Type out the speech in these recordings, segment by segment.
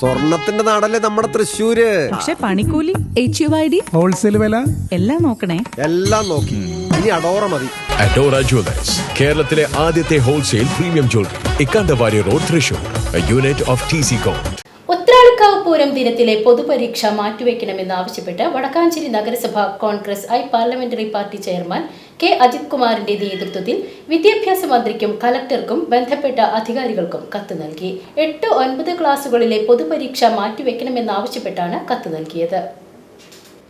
സ്വർണത്തിന്റെ നാടല്ലേ നമ്മുടെ തൃശ്ശൂര്? പക്ഷെ പണിക്കൂലി H U I D wholesale വില? എല്ലാം നോക്കണേ. എല്ലാം നോക്കി. ഇനി അഡോറ മതി. അഡോറ ജ്വല്ലേഴ്സ് കേരളത്തിലെ ആദ്യത്തെ wholesale premium jewellery Ikkandavari road Thrissur unit of T C com Uthralikkavu Pooram ദിനത്തിലെ പൊതുപരീക്ഷ മാറ്റിവെക്കണമെന്ന് ആവശ്യപ്പെട്ട് വടക്കാഞ്ചേരി നഗരസഭ Congress I parliamentary party chairman K Ajith കുമാറിന്റെ നേതൃത്വത്തിൽ വിദ്യാഭ്യാസ മന്ത്രിക്കും കലക്ടർക്കും ബന്ധപ്പെട്ട അധികാരികൾക്കും കത്ത് നൽകി. എട്ട് ഒൻപത് ക്ലാസുകളിലെ പൊതുപരീക്ഷ മാറ്റിവെക്കണമെന്നാവശ്യപ്പെട്ടാണ് കത്ത് നൽകിയത്.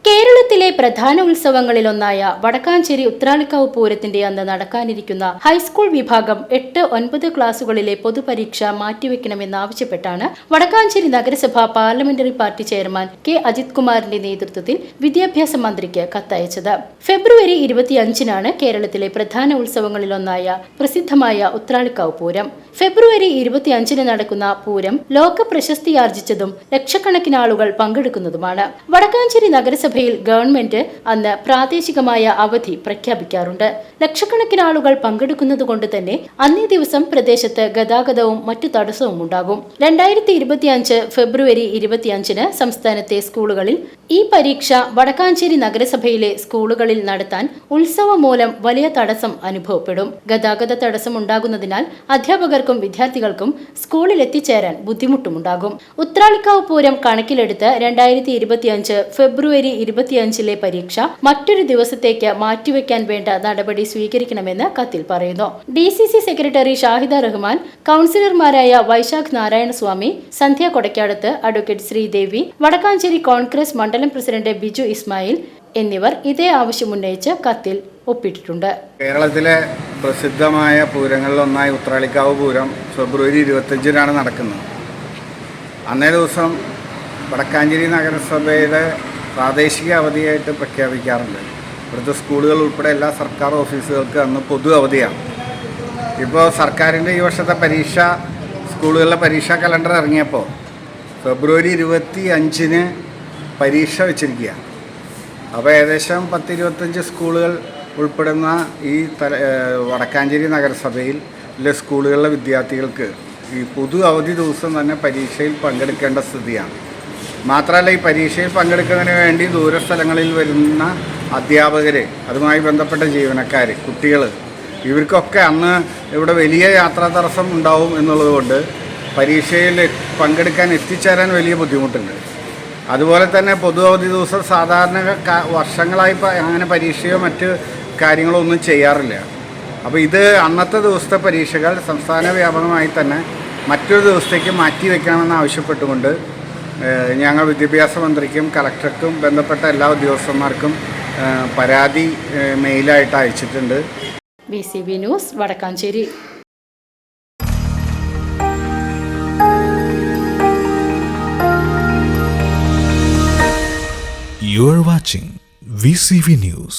കേരളത്തിലെ പ്രധാന ഉത്സവങ്ങളിലൊന്നായ വടക്കാഞ്ചേരി ഉത്രാളിക്കാവ് പൂരത്തിന്റെ അന്ന് നടക്കാനിരിക്കുന്ന ഹൈസ്കൂൾ വിഭാഗം എട്ട് ഒൻപത് ക്ലാസുകളിലെ പൊതുപരീക്ഷ മാറ്റിവെക്കണമെന്നാവശ്യപ്പെട്ടാണ് വടക്കാഞ്ചേരി നഗരസഭ parliamentary party chairman K Ajith കുമാറിന്റെ നേതൃത്വത്തിൽ വിദ്യാഭ്യാസ മന്ത്രിക്ക് കത്തയച്ചത്. ഫെബ്രുവരി ഇരുപത്തിയഞ്ചിനാണ് കേരളത്തിലെ പ്രധാന ഉത്സവങ്ങളിലൊന്നായ പ്രസിദ്ധമായ ഉത്രാളിക്കാവ് പൂരം. ഫെബ്രുവരി ഇരുപത്തിയഞ്ചിന് നടക്കുന്ന പൂരം ലോക പ്രശസ്തിയാർജിച്ചതും ലക്ഷക്കണക്കിന് ആളുകൾ പങ്കെടുക്കുന്നതുമാണ്. വടക്കാഞ്ചേരി നഗരസഭയിൽ ഗവൺമെന്റ് അന്ന് പ്രാദേശികമായ അവധി പ്രഖ്യാപിക്കാറുണ്ട്. ലക്ഷക്കണക്കിന് ആളുകൾ പങ്കെടുക്കുന്നത് കൊണ്ട് തന്നെ അന്നേ ദിവസം പ്രദേശത്ത് ഗതാഗതവും മറ്റു തടസ്സവും ഉണ്ടാകും. രണ്ടായിരത്തി ഇരുപത്തിയഞ്ച് ഫെബ്രുവരി ഇരുപത്തിയഞ്ചിന് സംസ്ഥാനത്തെ സ്കൂളുകളിൽ ഈ പരീക്ഷ വടക്കാഞ്ചേരി നഗരസഭയിലെ സ്കൂളുകളിൽ നടത്താൻ ഉത്സവം മൂലം വലിയ തടസ്സം അനുഭവപ്പെടും. ഗതാഗത തടസ്സം ഉണ്ടാകുന്നതിനാൽ അധ്യാപകർക്കും വിദ്യാർത്ഥികൾക്കും സ്കൂളിൽ എത്തിച്ചേരാൻ ബുദ്ധിമുട്ടുമുണ്ടാകും. ഉത്രാളിക്കാവ് പൂരം കണക്കിലെടുത്ത് രണ്ടായിരത്തി ഫെബ്രുവരി ഇരുപത്തിയഞ്ചിലെ പരീക്ഷ മറ്റൊരു ദിവസത്തേക്ക് മാറ്റിവെക്കാൻ വേണ്ട നടപടി സ്വീകരിക്കണമെന്ന് കത്തിൽ പറയുന്നു. D C C secretary Shahida Rahman കൌൺസിലർമാരായ Vaishakh Narayanaswamy Sandhya Kodakkadath advocate Sreedevi Vadakkanchery Congress മണ്ഡലം പ്രസിഡന്റ് ബിജു ഇസ്മായിൽ എന്നിവർ ഇതേ ആവശ്യമുന്നയിച്ച് കത്തിൽ ഒപ്പിട്ടിട്ടുണ്ട്. കേരളത്തിലെ പ്രസിദ്ധമായ പൂരങ്ങളിലൊന്നായ ഉത്രാളിക്കാവ് പൂരം ഫെബ്രുവരി ഇരുപത്തഞ്ചിനാണ് നടക്കുന്നത്. അന്നേ ദിവസം വടക്കാഞ്ചേരി നഗരസഭയുടെ പ്രാദേശിക അവധിയായിട്ട് പ്രഖ്യാപിക്കാറുണ്ട്. ഇവിടുത്തെ സ്കൂളുകൾ ഉൾപ്പെടെ എല്ലാ സർക്കാർ ഓഫീസുകൾക്ക് അന്ന് പൊതു അവധിയാണ്. ഇപ്പോൾ സർക്കാരിന്റെ ഈ വർഷത്തെ പരീക്ഷ സ്കൂളുകളിലെ പരീക്ഷാ കലണ്ടർ ഇറങ്ങിയപ്പോൾ ഫെബ്രുവരി ഇരുപത്തി അഞ്ചിന് പരീക്ഷ വെച്ചിരിക്കുക അപ്പോൾ ഏകദേശം പത്ത് ഇരുപത്തഞ്ച് സ്കൂളുകൾ ഉൾപ്പെടുന്ന ഈ തല വടക്കാഞ്ചേരി നഗരസഭയിൽ ഉള്ള സ്കൂളുകളിലെ വിദ്യാർത്ഥികൾക്ക് ഈ പൊതു അവധി ദിവസം തന്നെ പരീക്ഷയിൽ പങ്കെടുക്കേണ്ട സ്ഥിതിയാണ്. മാത്രമല്ല ഈ പരീക്ഷയിൽ പങ്കെടുക്കുന്നതിന് വേണ്ടി ദൂരസ്ഥലങ്ങളിൽ വരുന്ന അധ്യാപകർ അതുമായി ബന്ധപ്പെട്ട ജീവനക്കാർ കുട്ടികൾ ഇവർക്കൊക്കെ അന്ന് ഇവിടെ വലിയ യാത്രാ തടസ്സം ഉണ്ടാവും എന്നുള്ളതുകൊണ്ട് പരീക്ഷയിൽ പങ്കെടുക്കാൻ എത്തിച്ചേരാൻ വലിയ ബുദ്ധിമുട്ടുണ്ട്. അതുപോലെ തന്നെ പൊതു അവധി ദിവസം സാധാരണ വർഷങ്ങളായി അങ്ങനെ പരീക്ഷയോ മറ്റ് കാര്യങ്ങളോ ഒന്നും ചെയ്യാറില്ല. അപ്പോൾ ഇത് അന്നത്തെ ദിവസത്തെ പരീക്ഷകൾ സംസ്ഥാന വ്യാപകമായി തന്നെ മറ്റൊരു ദിവസത്തേക്ക് മാറ്റി വയ്ക്കണമെന്ന് ആവശ്യപ്പെട്ടുകൊണ്ട് ഞങ്ങൾ വിദ്യാഭ്യാസ മന്ത്രിക്കും കളക്ടർക്കും ബന്ധപ്പെട്ട എല്ലാ ഉദ്യോഗസ്ഥന്മാർക്കും പരാതി മെയിലായിട്ട് അയച്ചിട്ടുണ്ട് B C B news Vadakkanchery You're watching VCV News.